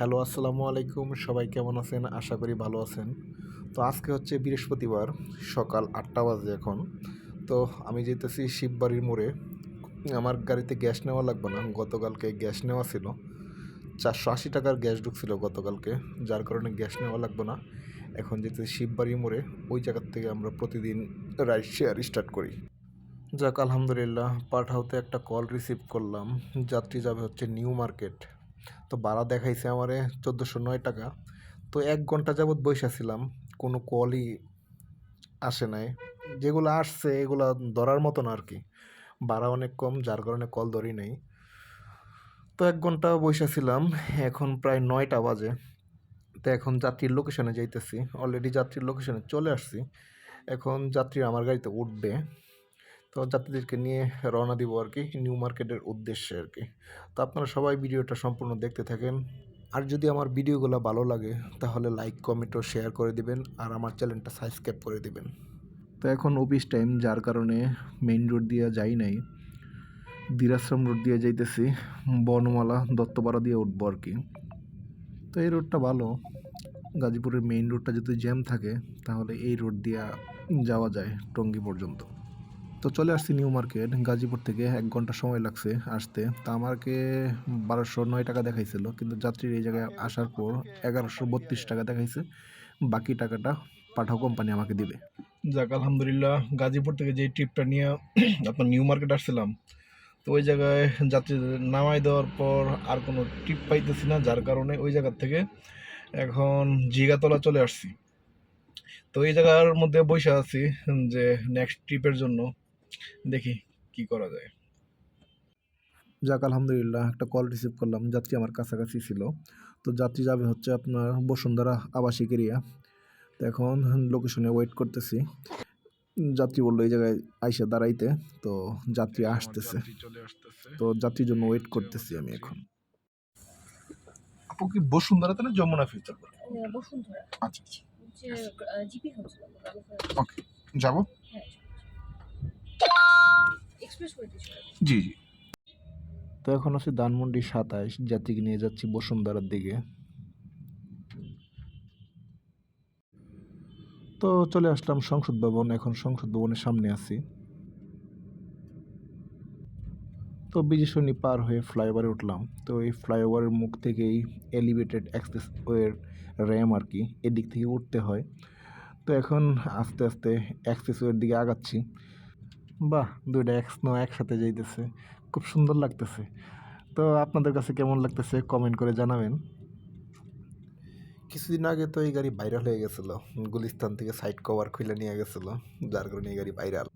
Hello, আসসালামু আলাইকুম। সবাই কেমন আছেন? আশা করি ভালো আছেন। তো আজকে হচ্ছে বৃহস্পতিবার, সকাল আটটা বাজে এখন। তো আমি যেতেছি শিববাড়ির মোড়ে। আমার গাড়িতে গ্যাস নেওয়া লাগবে না। গতকালকে গ্যাস নেওয়া ছিল। চারশো আশি টাকার গ্যাস ঢুকছিল গতকালকে। যার কারণে গ্যাস নেওয়া লাগবে না। এখন যেতেছি শিববাড়ির মোড়ে। ওই জায়গার থেকে আমরা প্রতিদিন রাইড শেয়ার স্টার্ট করি। যাক, আলহামদুলিল্লাহ, পাঠাওতে একটা কল রিসিভ করলাম। যাত্রী যাবে হচ্ছে নিউ মার্কেট। তো ভাড়া দেখাইছে আমারে চোদ্দোশো নয় টাকা। তো এক ঘণ্টা যাবৎ বসেছিলাম কোনো কলই আসে নাই। যেগুলো আসছে, এগুলো ধরার মতন আর কি। ভাড়া অনেক কম, যার কারণে কল ধরি নাই। তো এক ঘণ্টা বসেছিলাম এখন প্রায় নয়টা বাজে। তো এখন যাত্রীর লোকেশনে যাইতেছি। অলরেডি যাত্রীর লোকেশনে চলে আসছি। এখন যাত্রী আমার গাড়িতে উঠবে। তো যাত্রীদেরকে নিয়ে রওনা দিব আর কি নিউ মার্কেটের উদ্দেশ্যে আর কি। তো আপনারা সবাই ভিডিওটা সম্পূর্ণ দেখতে থাকেন। আর যদি আমার ভিডিওগুলো ভালো লাগে, তাহলে লাইক কমেন্ট ও শেয়ার করে দিবেন আর আমার চ্যানেলটা সাবস্ক্রাইব করে দিবেন। তো এখন অফিস টাইম যার কারণে মেইন রোড দিয়ে যাই নাই। দিরাশ্রম রোড দিয়ে যাইতেছি, বনমালা, দত্তপাড়া দিয়ে উঠবো আর কি। তো এই রোডটা ভালো। গাজীপুরের মেইন রোডটা যদি জ্যাম থাকে, তাহলে এই রোড দিয়ে যাওয়া যায় টঙ্গী পর্যন্ত। তো চলে আসছি নিউ মার্কেট, গাজীপুর থেকে। এক ঘণ্টা সময় লাগছে আসতে। তা আমাকে বারোশো নয় টাকা দেখাইছিল, কিন্তু যাত্রীর এই জায়গায় আসার পর এগারোশো বত্রিশ টাকা দেখাইছে। বাকি টাকাটা পাঠাও কোম্পানি আমাকে দিবে। যাক, আলহামদুলিল্লাহ, গাজীপুর থেকে যে ট্রিপটা নিয়ে আপনার নিউ মার্কেট আসছিলাম, তো ওই জায়গায় যাত্রীদের নামাই দেওয়ার পর আর কোনো ট্রিপ পাইতেছি না, যার কারণে ওই জায়গার থেকে এখন জিগাতলা চলে আসছি। তো এই জায়গার মধ্যে বসে আছি যে নেক্সট ট্রিপের জন্য। দেখি কি করা যায়। যাক আলহামদুলিল্লাহ একটা কল রিসিভ করলাম। যাত্রী আমার কাছাকাছি ছিল। তো যাত্রী যাবে হচ্ছে আপনার বসুন্ধরা আবাসিক এরিয়া তো এখন লোকেশনে ওয়েট করতেছি। যাত্রী বলল এই জায়গায় আইসা দাঁড়াইতে। তো যাত্রী আসতেছে। তো যাত্রীর জন্য ওয়েট করতেছি আমি এখন। আপু কি বসুন্ধরাতে না যমুনা ফিউচার বসুন্ধরা। আচ্ছা আচ্ছা। ওকে যাব? হ্যাঁ জি জি। তো এখন আছি ধানমন্ডি সাতাইশ যাত্রীকে নিয়ে যাচ্ছি বসুন্ধরার দিকে। তো চলে আসলাম সংসদ ভবন এখন সংসদ ভবনের সামনে আছি। তো বিজেশনি পার হয়ে ফ্লাইওভারে উঠলাম। তো এই ফ্লাইওভারের মুখ থেকেই এলিভেটেড অ্যাক্সেস ওয়ের র্যাম আর কি এদিক থেকে উঠতে হয়। তো এখন আস্তে আস্তে অ্যাক্সেস ওয়ের দিকে আগাচ্ছি। বাহ, দুইটা এক স্নো একসাথে যাইতেছে। খুব সুন্দর লাগতেছে। তো আপনাদের কাছে কেমন লাগতেছে? কমেন্ট করে জানাবেন। কিছুদিন আগে তো এই গাড়ি ভাইরাল হয়ে গেছিল। গুলিস্তান থেকে সাইড কভার খুলে নিয়ে গেছিল। যার কারণে এই গাড়ি ভাইরাল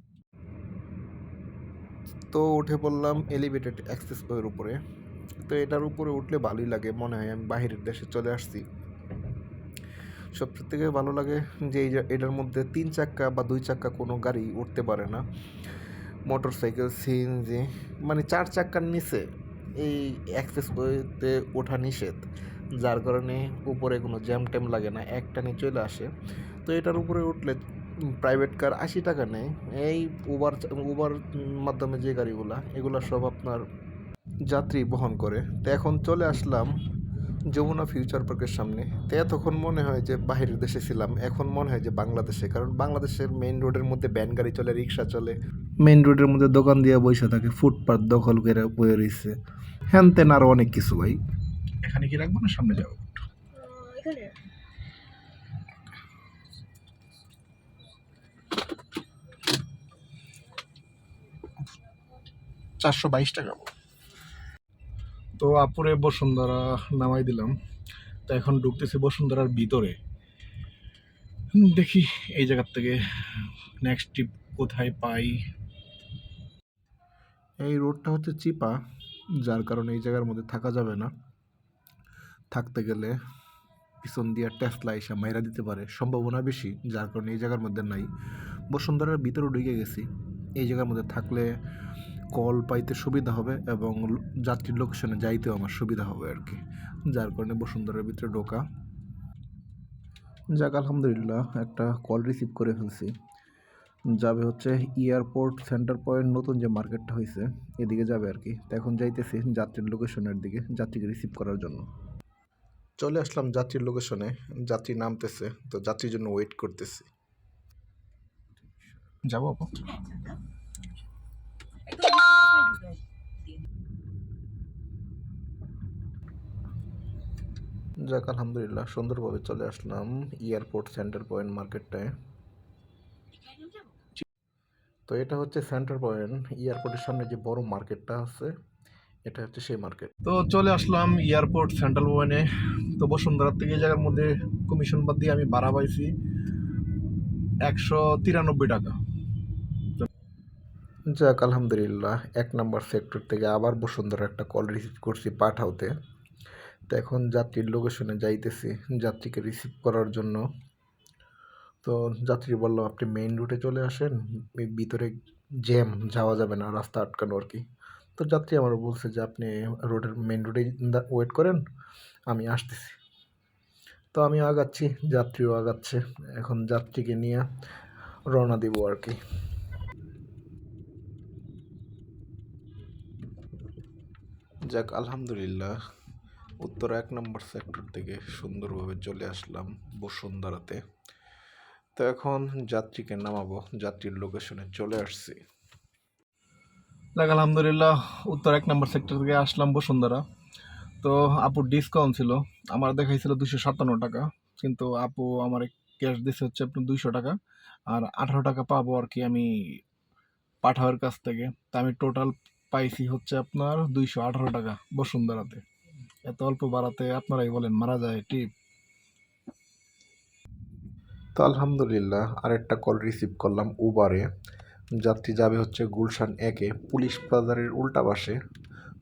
তো উঠে পড়লাম এলিভেটেড অ্যাক্সেস ওয়ের উপরে। তো এটার উপরে উঠলে ভালোই লাগে। মনে হয় আমি বাহিরের দেশে চলে আসছি। সবচেয়ে থেকে ভালো লাগে যে এটার মধ্যে তিন চাক্কা বা দুই চাক্কা কোনো গাড়ি উঠতে পারে না। মোটর সাইকেল সিএনজি মানে চার চাক্কার নিচে এই অ্যাক্সেস ওয়েতে ওঠা নিষেধ। যার কারণে উপরে কোনো জ্যাম ট্যাম লাগে না একটানে চলে আসে। তো এটার উপরে উঠলে প্রাইভেট কার আশি টাকা নেয়। এই উবার উবার মাধ্যমে যে গাড়িগুলা, এগুলো সব আপনার যাত্রী বহন করে। তো এখন চলে আসলাম যমুনা ফিউচার পার্কের সামনে। তো এতক্ষণ মনে হয় যে বাহিরের দেশে ছিলাম এখন মনে হয় যে বাংলাদেশে কারণ বাংলাদেশের মেইন রোডের মধ্যে ব্যান গাড়ি চলে রিক্সা চলে। মেইন রোডের মধ্যে দোকান দিয়ে বসে থাকে ফুটপাত দখল করে বয়ে রয়েছে হ্যান তেন আরও অনেক কিছু ভাই। এখানে কি রাখব না সামনে যাব চারশো বাইশ টাকা তো আপুরে বসুন্ধরা নামাই দিলাম। তো এখন ঢুকতেছি বসুন্ধরার ভিতরে। দেখি এই জায়গার থেকে নেক্সট ট্রিপ কোথায় পাই। এই রোডটা হচ্ছে চিপা, যার কারণে এই জায়গার মধ্যে থাকা যাবে না। থাকতে গেলে পিছন দিয়ে টেসলা এসে মাইরা দিতে পারে, সম্ভাবনা বেশি, যার কারণে এই জায়গার মধ্যে নাই। বসুন্ধরার ভিতরে ঢুকে গেছি। এই জায়গার মধ্যে থাকলে কল পাইতে সুবিধা হবে এবং যাত্রীর লোকেশনে যাইতেও আমার সুবিধা হবে আর কি। যার কারণে বসুন্ধরার ভিতরে ঢোকা। যাক, আলহামদুলিল্লাহ, একটা কল রিসিভ করে ফেলছি। যাবে হচ্ছে এয়ারপোর্ট সেন্টার পয়েন্ট নতুন যে মার্কেটটা হয়েছে এদিকে যাবে আর কি। তো এখন যাইতেছি যাত্রীর লোকেশনের দিকে, যাত্রীকে রিসিভ করার জন্য। চলে আসলাম যাত্রীর লোকেশনে যাত্রী নামতেছে, তো যাত্রীর জন্য ওয়েট করতেছি। যাব আপু। যাক, আলহামদুলিল্লাহ, সুন্দরভাবে চলে আসলাম এয়ারপোর্ট সেন্টার পয়েন্ট মার্কেটটায়। তো এটা হচ্ছে সেন্টার পয়েন্ট, এয়ারপোর্টের সামনে যে বড় মার্কেটটা আছে, এটা হচ্ছে সেই মার্কেট। তো চলে আসলাম এয়ারপোর্ট সেন্ট্রাল ওয়ানে তো বসুন্ধরার থেকে জায়গার মধ্যে কমিশন বাদ দিয়ে আমি ভাড়া পাইছি একশো তিরানব্বই টাকা। যাক, আলহামদুলিল্লাহ, এক নম্বর সেক্টর থেকে আবার বসুন্ধরা একটা কল রিসিভ করছি পাঠাওতে। তো এখন যাত্রীর লোকেশনে যাইতেছি, যাত্রীকে রিসিভ করার জন্য। তো যাত্রী বলল, আপনি মেইন রুটে চলে আসেন ভিতরে জ্যাম যাওয়া যাবে না, রাস্তা আটকানো আর কি। তো যাত্রী আমার বলছে যে, আপনি রোডের মেইন রোডেই ওয়েট করেন, আমি আসতেছি। তো আমি আগাচ্ছি, যাত্রীও আগাচ্ছে। এখন যাত্রীকে নিয়ে রওনা দিব আর কি। যাক, আলহামদুলিল্লাহ। উত্তর এক নম্বর সেক্টর থেকে সুন্দরভাবে চলে আসলাম বসুন্ধরাতে। তো এখন যাত্রীকে নামাবো, যাত্রীর লোকেশনে চলে আসছি। দেখ আলহামদুলিল্লাহ, উত্তর এক নম্বর সেক্টর থেকে আসলাম বসুন্ধরা। তো আপুর ডিসকাউন্ট ছিল, আমার দেখাইছিল দুশো সাতান্ন টাকা, কিন্তু আপু আমার ক্যাশ দিছে হচ্ছে আপনার দুইশো টাকা, আর আঠারো টাকা পাবো আর কি আমি পাঠাওয়ার কাছ থেকে। তা আমি টোটাল পাইছি হচ্ছে আপনার দুইশো আঠারো টাকা বসুন্ধরাতে। এত অল্প বাড়াতে আপনারাই বলেন, মারা যায় টিপ। তো আলহামদুলিল্লাহ, আরেকটা কল রিসিভ করলাম উবারে যাত্রী যাবে হচ্ছে গুলশান একে, পুলিশ প্লাজারের উল্টা পাশে।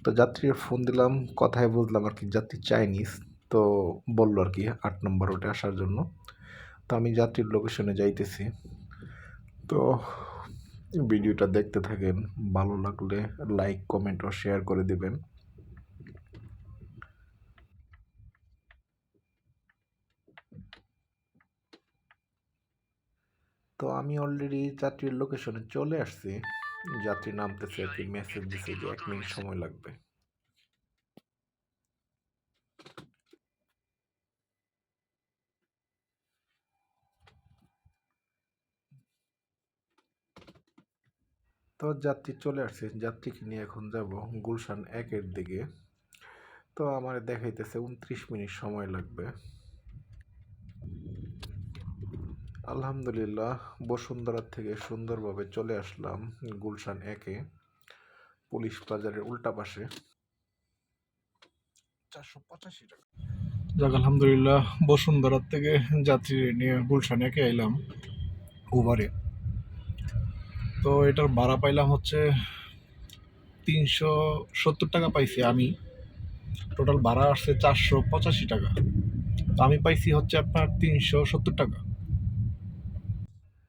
তো যাত্রীর ফোন দিলাম, কথায় বুঝলাম আর কি যাত্রী চাইনিজ, তো বলল আর কি আট নম্বর রোডে আসার জন্য। তো আমি যাত্রীর লোকেশনে যাইতেছি। তো ভিডিওটা দেখতে থাকেন, ভালো লাগলে লাইক কমেন্ট ও শেয়ার করে দেবেন। তো আমি অলরেডি যাত্রীর লোকেশনে চলে আসছি। যাত্রী নামতেছে কি মেসেজ দিছে যে এক মিনিট সময় লাগবে। তো যাত্রী চলে আসছে। যাত্রীকে নিয়ে এখন যাব গুলশান একের দিকে। তো আমার দেখাইতেছে উনত্রিশ মিনিট সময় লাগবে। আলহামদুলিল্লাহ, বসুন্ধরা থেকে সুন্দরভাবে চলে আসলাম গুলশান একে, পুলিশ প্লাজারের উল্টা পাশে। চারশো পঁচাশি টাকা। যাক, আলহামদুলিল্লাহ বসুন্ধরার থেকে যাত্রী নিয়ে গুলশান একে এলাম উবারে। তো এটার ভাড়া পাইলাম হচ্ছে তিনশো সত্তর টাকা পাইছি আমি। টোটাল ভাড়া আসছে চারশো পঁচাশি টাকা। তো আমি পাইছি হচ্ছে আপনার তিনশো সত্তর টাকা।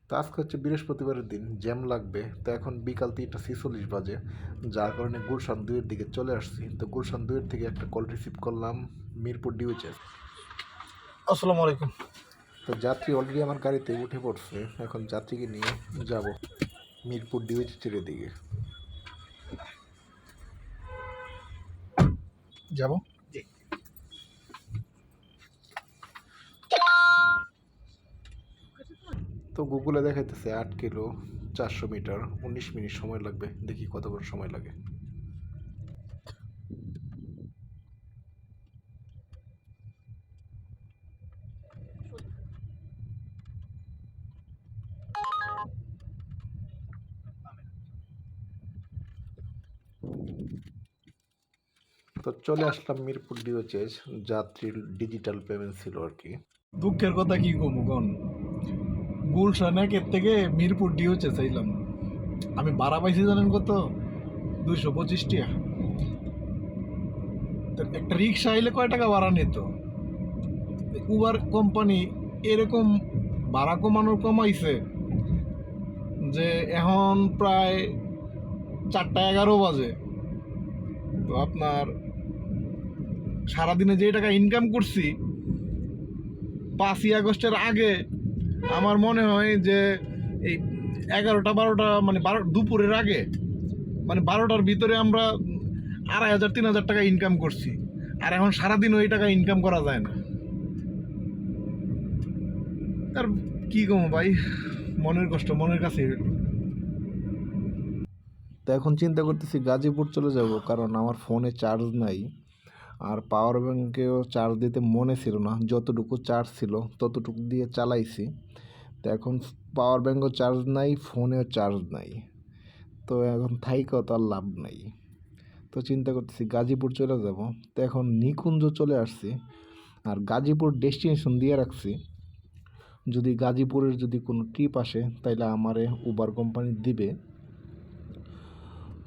তো আজকে হচ্ছে বৃহস্পতিবারের দিন জ্যাম লাগবে। তো এখন বিকাল তিনটা ছেচল্লিশ বাজে যার কারণে গুলশান দুইয়ের দিকে চলে আসছি। তো গুলশান দুইয়ের থেকে একটা কল রিসিভ করলাম মিরপুর ডিউচেস আসসালামু আলাইকুম। তো যাত্রী অলরেডি আমার গাড়িতে উঠে পড়ছে। এখন যাত্রীকে নিয়ে যাব। মিরপুর ডিউচের দিকে। যাব? তো গুগলে দেখাইতেছে আট কিলো চারশো মিটার উনিশ মিনিট সময় লাগবে দেখি কতক্ষণ সময় লাগে। তো চলে আসলাম মিরপুর ডিওচেস, যাত্রীর ডিজিটাল পেমেন্ট ছিল আর কি। দুঃখের কথা কি কমু গন গুলশান একের থেকে মিরপুর ডিওচে চাইলাম আমি ভাড়া পাইছি জানেন কত? দুইশো পঁচিশ তো একটা রিক্সা আইলে কয় টাকা ভাড়া নিত? উবার কোম্পানি এরকম ভাড়া কমানোর কমাইছে যে এখন প্রায় চারটা এগারো বাজে। তো আপনার সারাদিনে যে টাকা ইনকাম করছি, পাঁচই আগস্টের আগে আমার মনে হয় যে এই এগারোটা, বারোটা মানে বারো, দুপুরের আগে মানে বারোটার ভিতরে আমরা আড়াই হাজার, তিন হাজার টাকা ইনকাম করছি। আর এখন সারাদিন ওই টাকা ইনকাম করা যায় না। আর কি কম ভাই? মনের কষ্ট, মনের কাছে তো এখন চিন্তা করতেছি গাজীপুর চলে যাব, কারণ আমার ফোনে চার্জ নাই। আর পাওয়ার ব্যাঙ্কেও চার্জ দিতে মনে ছিল না, যতটুকু চার্জ ছিল ততটুকু দিয়ে চালাইছি। তো এখন পাওয়ার ব্যাঙ্কও চার্জ নাই ফোনেও চার্জ নাই। তো এখন থাইকেও তো আর লাভ নাই। তো চিন্তা করতেছি গাজীপুর চলে যাব। তো এখন নিকুঞ্জ চলে আসছি আর গাজীপুর ডেস্টিনেশন দিয়ে রাখছি। যদি গাজীপুরের যদি কোনো ট্রিপ আসে তাইলে আমারে উবার কোম্পানি দিবে।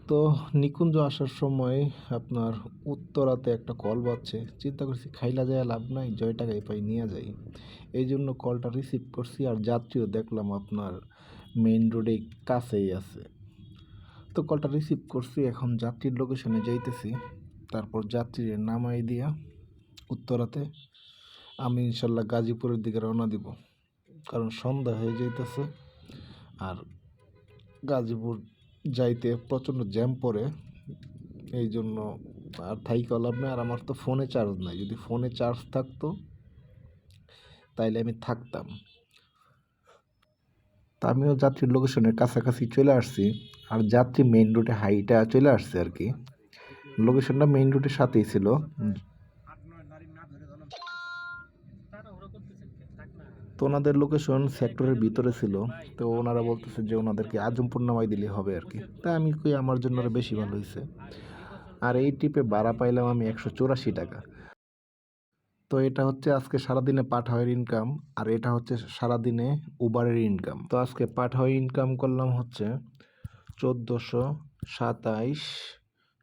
তো নিকুঞ্জ আসার সময় আপনার উত্তরাতে একটা কল বাজছে। চিন্তা করছি, খাইলা যায় লাভ নাই, জয় টাকায় পাই, নিয়ে যাই। এই জন্য কলটা রিসিভ করছি আর যাত্রীও দেখলাম আপনার মেইন রোডে কাছেই আছে। তো কলটা রিসিভ করছি, এখন যাত্রীর লোকেশনে যাইতেছি। তারপর যাত্রীর নামাই দিয়া উত্তরাতে। আমি ইনশাল্লাহ গাজীপুরের দিকে রওনা দিব। কারণ সন্ধ্যা হয়ে যাইতেছে। আর গাজীপুর যাইতে প্রচণ্ড জ্যাম পড়ে এই জন্য আর থাইকা লাভ নেই। আর আমার তো ফোনে চার্জ নাই। যদি ফোনে চার্জ থাকতো, তাইলে আমি থাকতাম। তা আমিও যাত্রীর লোকেশনের কাছাকাছি চলে আসছি। আর যাত্রী মেইন রুটে হাইটা চলে আসছে আর কি। লোকেশনটা মেইন রুটের সাথেই ছিল। তো ওনাদের লোকেশন সেক্টরের ভিতরে ছিল। তো ওনারা বলতেছে যে ওনাদেরকে আজমপুর নামাই দিলে হবে আর কি। তাই আমি কই, আমার জন্য বেশি ভালো হয়েছে আর এই ট্রিপে ভাড়া পাইলাম আমি একশো চুরাশি টাকা। তো এটা হচ্ছে আজকে সারাদিনে পাঠাওয়ের ইনকাম আর এটা হচ্ছে সারাদিনে উবারের ইনকাম তো আজকে পাঠাওয়ে ইনকাম করলাম হচ্ছে চোদ্দোশো সাতাইশ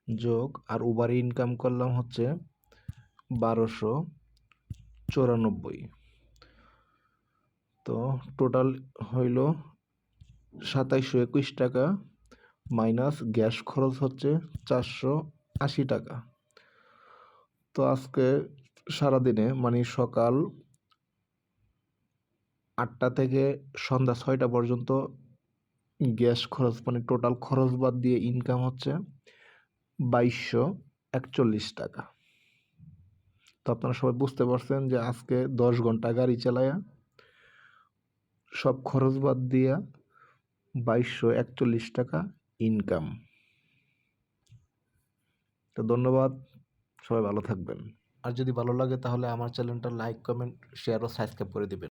যোগ, আর উবারে ইনকাম করলাম হচ্ছে বারোশো চুরানব্বই। তো টোটাল হইল সাতাইশশো একুশ টাকা মাইনাস গ্যাস খরচ হচ্ছে চারশো আশি টাকা। তো আজকে সারাদিনে মানে সকাল আটটা থেকে সন্ধ্যা ছয়টা পর্যন্ত গ্যাস খরচ মানে টোটাল খরচ বাদ দিয়ে ইনকাম হচ্ছে বাইশশো একচল্লিশ টাকা। তো আপনারা সবাই বুঝতে পারছেন যে আজকে দশ ঘণ্টা গাড়ি চালায়া সব খরচ বাদ দিয়া বাইশশো একচল্লিশ টাকা ইনকাম তো ধন্যবাদ, সবাই ভালো থাকবেন। আর যদি ভালো লাগে তাহলে আমার চ্যানেলটা লাইক কমেন্ট শেয়ার ও সাবস্ক্রাইব করে দিবেন।